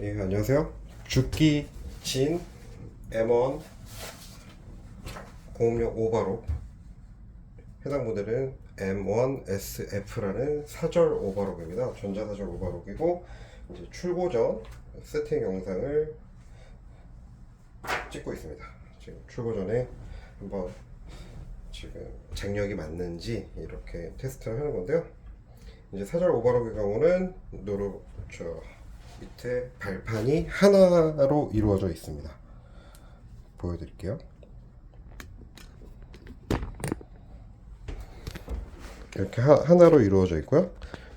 예, 안녕하세요. 죽기 진 M1 공업용 오버록 해당 모델은 M1SF라는 사절 오버록입니다. 전자사절 오버록이고 이제 출고 전 세팅 영상을 찍고 있습니다. 지금 출고 전에 한번 지금 장력이 맞는지 이렇게 테스트를 하는 건데요. 이제 사절 오버록의 경우는 노루 저 밑에 발판이 하나로 이루어져 있습니다. 보여드릴게요. 이렇게 하, 하나로 이루어져 있고요.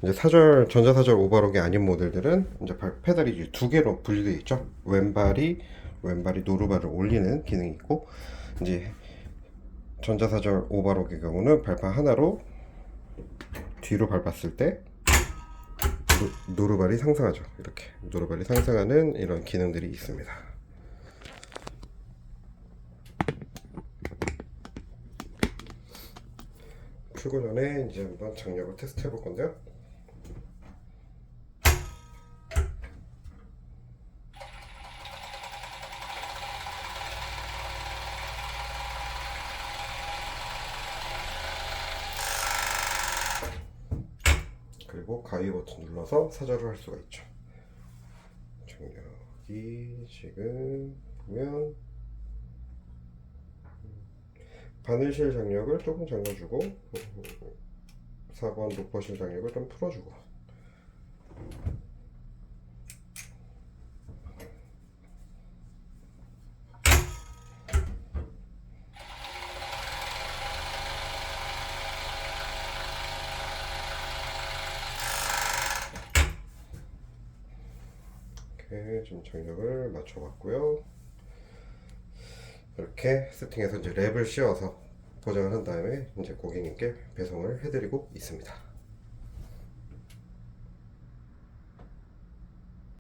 이제 사절 전자 사절 오버록이 아닌 모델들은 이제 발 페달이 두 개로 분리되어 있죠. 왼발이 왼발이 노루발을 올리는 기능이 있고 이제 전자 사절 오버록의 경우는 발판 하나로 뒤로 밟았을 때 노- 노루발이 상승하죠. 이렇게 노루발이 상승하는 이런 기능들이 있습니다. 출고 전에 이제 한번 장력을 테스트 해볼 건데요. 그리고 가위 버튼 눌러서 사절을 할 수가 있죠. 장력이 지금 보면 바늘실 장력을 조금 잠가주고 4번 로퍼실 장력을 좀 풀어주고 이렇게 좀 장력을 맞춰봤고요. 이렇게 세팅해서 이제 랩을 씌워서 포장을 한 다음에 이제 고객님께 배송을 해드리고 있습니다.